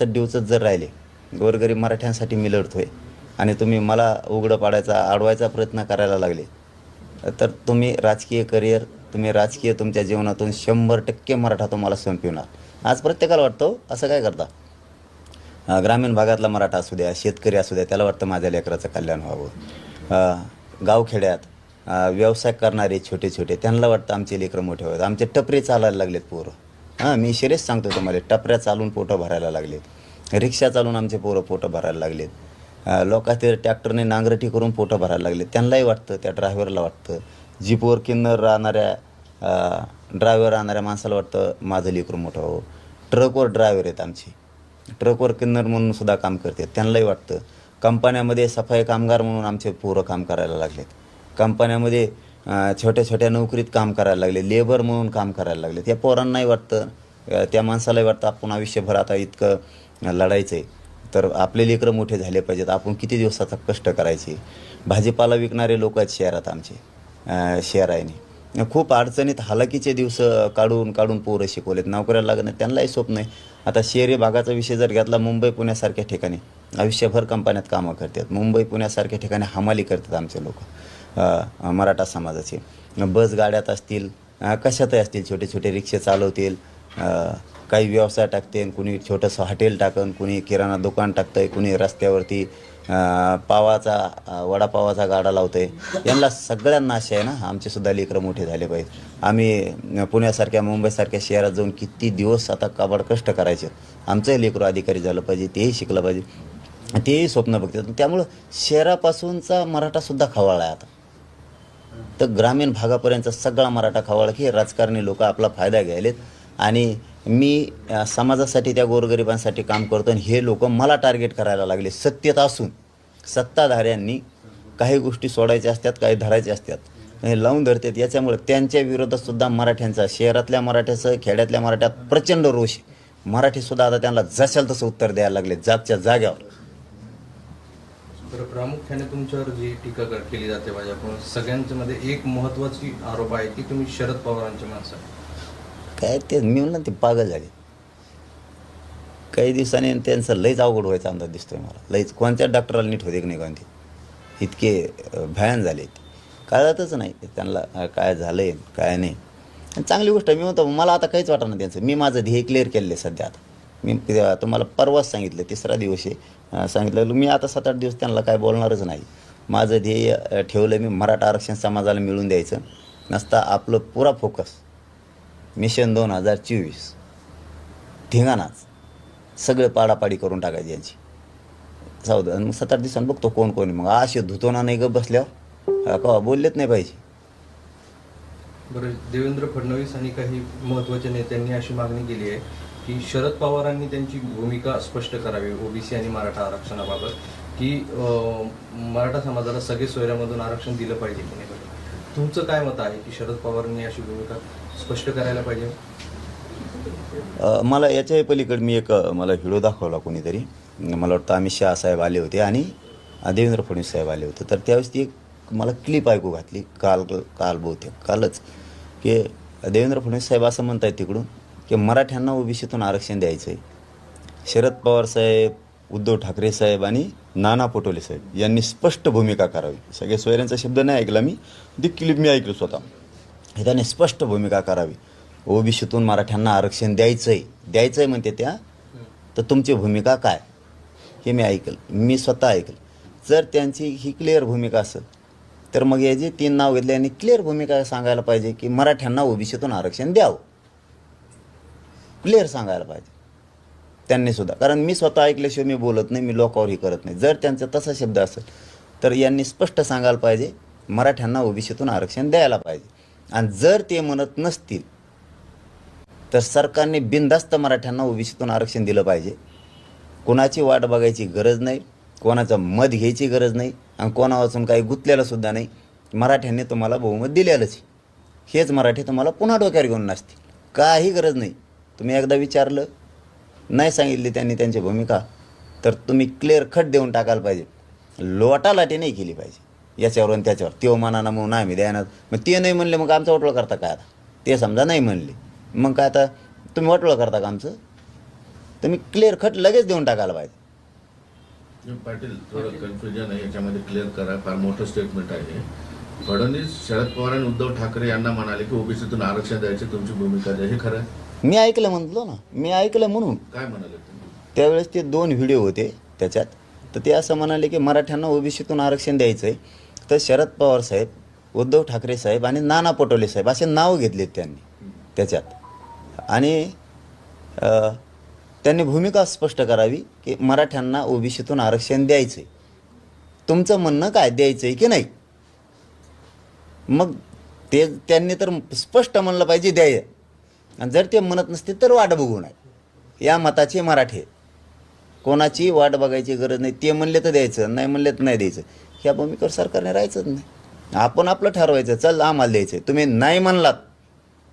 दिवसच जर राहिले गोरगरीब मराठ्यांसाठी मी लढतोय आणि तुम्ही मला उघडं पाडायचा अडवायचा प्रयत्न करायला लागले तर तुम्ही राजकीय करिअर तुम्ही राजकीय तुमच्या जीवनातून शंभर टक्के मराठा तुम्हाला संपविणार आज प्रत्येकाला वाटतो हो, असं काय करता? ग्रामीण भागातला मराठा असू द्या शेतकरी असू द्या त्याला वाटतं माझ्या लेकराचं कल्याण व्हावं. गावखेड्यात व्यवसाय करणारे छोटे छोटे त्यांना वाटतं आमचे लेकरं मोठे व्हावेत. आमचे टपरे चालायला लागलेत पोरं. हां मी शिरेच सांगतो तुम्हाला. टपऱ्या चालून पोटं भरायला लागलेत. रिक्षा चालून आमचे पोरं पोटं भरायला लागलेत. लोकांचे ट्रॅक्टरने नांगरटी करून पोटं भरायला लागले त्यांनाही वाटतं त्या ड्रायव्हरला वाटतं. जीपवर किन्नर राहणाऱ्या ड्रायव्हर राहणाऱ्या माणसाला वाटतं माझं लेकरू मोठं हो ट्रकवर ड्रायव्हर आहेत आमचे. ट्रकवर किन्नर म्हणून सुद्धा काम करतात. त्यांनाही वाटतं. कंपन्यामध्ये सफाई कामगार म्हणून आमचे पोरं काम करायला लागलेत. कंपन्यामध्ये छोट्या छोट्या नोकरीत काम करायला लागले लेबर म्हणून काम करायला लागले. त्या पोरांनाही वाटतं त्या माणसालाही वाटतं आपण आयुष्यभर आता इतकं लढायचं आहे तर आपले लेकरं मोठे झाले पाहिजेत आपण किती दिवसाचा कष्ट करायचे? भाजीपाला विकणारे लोक आहेत शहरात आमचे अं, शहराने खूप अडचणीत हालाकीचे दिवस काढून काढून पोरं शिकवलेत. नोकऱ्या लागत नाही त्यांनाही स्वप्न आहे आता शहरी भागाचा विषय जर घेतला मुंबई पुण्यासारख्या ठिकाणी आयुष्यभर कंपन्यात कामं करतात. मुंबई पुण्यासारख्या ठिकाणी हमाली करतात आमचे लोक. मराठा समाजाचे. बस गाड्यात असतील कशातही असतील छोटे छोटे रिक्षे चालवतील काही व्यवसाय टाकते कुणी छोटंसं हॉटेल टाकन कुणी किराणा दुकान टाकतंय कुणी रस्त्यावरती पावाचा वडापावाचा गाडा लावतंय. यांना सगळ्यांना आशा आहे ना आमचेसुद्धा लेकरं मोठे झाले पाहिजे आम्ही पुण्यासारख्या मुंबईसारख्या शहरात जाऊन किती दिवस आता काबाड कष्ट करायचे. आमचंही लेकरं अधिकारी झालं पाहिजे तेही शिकलं पाहिजे. तेही स्वप्न बघतात. त्यामुळं शहरापासूनचा मराठासुद्धा खवाळा आहे आता. तर ग्रामीण भागापर्यंत सगळा मराठा खवाळा की हे राजकारणी लोक आपला फायदा घ्यायलेत. आणि मी समाजासाठी त्या गोरगरिबांसाठी काम करतो आणि हे लोक मला टार्गेट करायला लागले. सत्यता असून सत्ताधाऱ्यांनी काही गोष्टी सोडायच्या असतात काही धरायच्या असतात. हे लावून धरतात. याच्यामुळे त्यांच्या विरोधात सुद्धा मराठ्यांचा शहरातल्या मराठ्याचं खेड्यातल्या मराठ्यात प्रचंड रोष मराठीसुद्धा आता त्यांना जशाल तसं उत्तर द्यायला लागले जागच्या जाग्यावर तर प्रामुख्याने तुमच्यावर जी टीका केली जाते माझ्याकडून सगळ्यांच्या मध्ये एक महत्वाची आरोप आहे की तुम्ही शरद पवारांचे माणसं काय ते मी म्हणलं ते पागल झाले. काही दिवसांनी त्यांचं लईच अवघड व्हायचा अंदाज दिसतोय मला. लईच. कोणत्या डॉक्टराला नीट होते की नाही कोणते? इतके भयान झाले कळतच नाही त्यांना काय काय झालंय काय नाही. आणि चांगली गोष्ट मी म्हणतो मला आता काहीच वाटत नाही त्यांचं. मी माझं ध्येय क्लिअर केलेलं आहे सध्या आता. मी तुम्हाला परवाच सांगितलं तिसरा दिवस आहे. सांगितलं मी आता सात आठ दिवस त्यांना काय बोलणारच नाही. माझं ध्येय ठेवलं मी मराठा आरक्षण समाजाला मिळून द्यायचं. नसता आपलं पुरा फोकस मिशन दोन हजार चोवीस. धिंगाणाच. सगळे पाडापाडी करून टाकायची यांची. जाऊ दे मग सात आठ दिवसांनी बघतो कोण कोण मग असे धुतोना नाही ग बसल्यावर. का बोललेच नाही पाहिजे. बरं देवेंद्र फडणवीस आणि काही महत्त्वाच्या नेत्यांनी अशी मागणी केली आहे. की शरद पवारांनी त्यांची भूमिका स्पष्ट करावी ओबीसी आणि मराठा आरक्षणाबाबत की मराठा समाजाला सगळे सोयऱ्यामधून आरक्षण दिलं पाहिजे की नाही तुमचं काय मत आहे की शरद पवारांनी अशी भूमिका स्पष्ट करायला पाहिजे? मला याच्याही पलीकडे मी एक मला व्हिडिओ दाखवला कोणीतरी. मला वाटतं अमित शहा साहेब आले होते आणि देवेंद्र फडणवीस साहेब आले होते. तर त्यावेळेस ती एक मला क्लिप ऐकू घातली काल काल बहुतेक कालच की देवेंद्र फडणवीस साहेब असं म्हणतायत तिकडून की मराठ्यांना ओबीसीतून आरक्षण द्यायचं आहे शरद पवार साहेब उद्धव ठाकरे साहेब आणि नाना पटोले साहेब यांनी स्पष्ट भूमिका करावी. सगळे सोयऱ्यांचा शब्द नाही ऐकला मी ती क्लिप मी ऐकलो स्वतः. हे त्याने स्पष्ट भूमिका करावी. ओबीसीतून मराठ्यांना आरक्षण द्यायचं आहे द्यायचं आहे म्हणते त्या तर तुमची भूमिका काय? हे मी ऐकलं. मी स्वतः ऐकलं. जर त्यांची ही क्लिअर भूमिका असेल तर मग याची तीन नाव घेतले आणि क्लिअर भूमिका सांगायला पाहिजे की मराठ्यांना ओबीसीतून आरक्षण द्यावं. क्लिअर सांगायला पाहिजे. त्यांनी सुद्धा. कारण मी स्वतः ऐकल्याशिवाय मी बोलत नाही मी लोकावरही करत नाही. जर त्यांचा तसा शब्द असेल तर यांनी स्पष्ट सांगायला पाहिजे मराठ्यांना ओबीसीतून आरक्षण द्यायला पाहिजे. आणि जर ते म्हणत नसतील तर सरकारने बिनधास्त मराठ्यांना ओबीसीतून आरक्षण दिलं पाहिजे. कोणाची वाट बघायची गरज नाही कोणाचं मत घ्यायची गरज नाही आणि कोणावाचून काही गुंतलेलंसुद्धा नाही. मराठ्यांनी तुम्हाला बहुमत दिलेलंच आहे. हेच मराठी तुम्हाला पुन्हा डोक्यावर घेऊन नसतील काही गरज नाही. तुम्ही एकदा विचारलं नाही सांगितली त्यांनी त्यांची भूमिका तर तुम्ही क्लिअर खट देऊन टाकायला पाहिजे. लोटालाटी नाही केली पाहिजे. याच्यावर आणि त्याच्यावर. त्यो मानाना म्हणून आम्ही द्यायना मग ते नाही म्हणले मग आमचं वाटोळं करता काय आता? ते समजा नाही म्हणले. मग काय आता तुम्ही वाटोळं करता का आमचं? तुम्ही क्लिअर खट लगेच देऊन टाकायला पाहिजे. पाटील थोडं कन्फ्युजन आहे. याच्यामध्ये क्लिअर करा. फार मोठं स्टेटमेंट आहे. फडणवीस शरद पवार आणि उद्धव ठाकरे यांना म्हणाले की ओबीसीतून आरक्षण द्यायची तुमची भूमिका द्या. हे खरं आहे? मी ऐकलं म्हणलो ना मी ऐकलं म्हणून. काय म्हणाले त्यावेळेस ते दोन व्हिडिओ होते त्याच्यात. तर ते असं म्हणाले की मराठ्यांना ओबीसीतून आरक्षण द्यायचं आहे तर शरद पवार साहेब उद्धव ठाकरे साहेब आणि नाना पटोले साहेब असे नाव घेतलेत त्यांनी त्याच्यात. आणि त्यांनी भूमिका स्पष्ट करावी की मराठ्यांना ओबीसीतून आरक्षण द्यायचं आहे तुमचं म्हणणं काय द्यायचं आहे की नाही? मग ते त्यांनी तर स्पष्ट म्हणलं पाहिजे द्याय आणि जर ते म्हणत नसते तर वाट बघू नये. या मताचे मराठे कोणाची वाट बघायची गरज नाही. ते म्हणले तर द्यायचं नाही म्हणले तर नाही द्यायचं. ह्या भूमिकेवर सरकारने राहायचंच नाही. आपण आपलं ठरवायचं चल आम्हाला द्यायचं तुम्ही नाही म्हणलात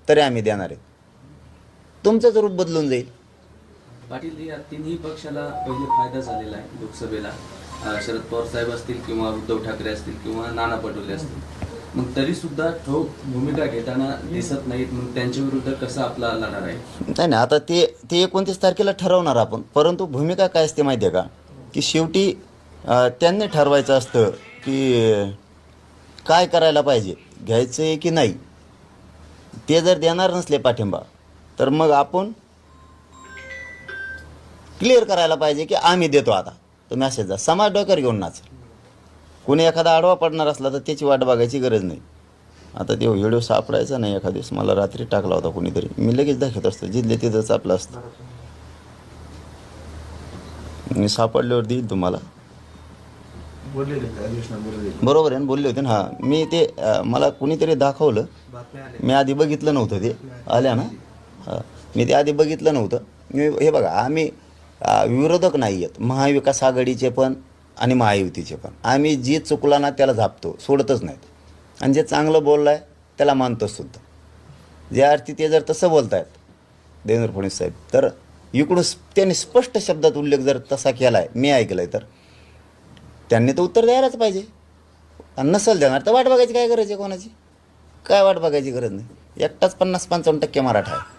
तरी आम्ही देणार आहे. तुमचंच रूप बदलून जाईल. पाटील या तिन्ही पक्षाला पहिले फायदा झालेला आहे लोकसभेला. शरद पवार साहेब असतील किंवा उद्धव ठाकरे असतील किंवा नाना पटोले असतील. मग तरी सुद्धा ठोक भूमिका घेताना दिसत नाहीत मग त्यांच्या विरुद्ध कसा आपला लढा आहे? नाही नाही आता ते ते एकोणतीस तारखेला ठरवणार आपण. परंतु भूमिका काय असते माहिती आहे का? की शेवटी अं, त्यांनी ठरवायचं असतं की अं, काय करायला पाहिजे घ्यायचं आहे की नाही? ते जर देणार नसले पाठिंबा तर मग आपण क्लिअर करायला पाहिजे की आम्ही देतो आता. तो मॅसेजचा समाज डोक्यावर घेऊन नाच. कोणी एखादा आडवा पडणार असला तर त्याची वाट बघायची गरज नाही. आता ते व्हिडिओ सापडायचा नाही एखाद दिवस. मला रात्री टाकला होता कोणीतरी. मी लगेच दाखवत असतो. जिथले तिथंच आपलं असतं. मी सापडल्यावर देईल तुम्हाला. बरोबर आहे ना बोलले होते ना. हां. मी ते मला कुणीतरी दाखवलं. मी आधी बघितलं नव्हतं ते. आल्या ना? हां. मी ते आधी बघितलं नव्हतं. मी हे बघा आम्ही विरोधक नाही आहेत. महाविकास आघाडीचे पण आणि महायुतीचे पण. आम्ही जी चुकला ना त्याला झापतो सोडतच नाहीत. आणि जे चांगलं बोललं आहे त्याला मानतोच सुद्धा. ज्या अर्थी ते जर तसं बोलत आहेत देवेंद्र फडणवीस साहेब तर इकडून त्यांनी स्पष्ट शब्दात उल्लेख जर तसा केला आहे मी ऐकलं आहे तर त्यांनी तर उत्तर द्यायलाच पाहिजे. आणि नसेल देणार तर वाट बघायची काय गरज आहे कोणाची? काय वाट बघायची गरज नाही. एकटाच पन्नास पंचावन्न टक्के मराठा आहे.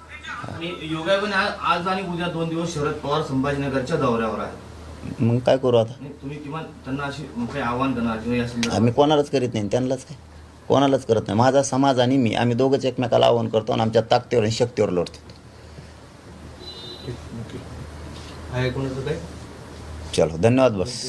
आणि योगायोगाने आज आणि उद्या दोन दिवस शरद पवार संभाजीनगरच्या दौऱ्यावर आहेत. मग काय करू आता? आणि तुम्ही किमान त्यांना अशी काही आव्हान करणार किंवा या संदर्भात आम्ही कोणालाच करीत नाही त्यांनाच काय? कोणालाच करत नाही. माझा समाज आणि मी आम्ही दोघंच एकमेकाला आव्हान करतो आणि आमच्या ताकदीवर आणि शक्तीवर लढतो. आहे कोणाचं काय चलो धन्यवाद बस.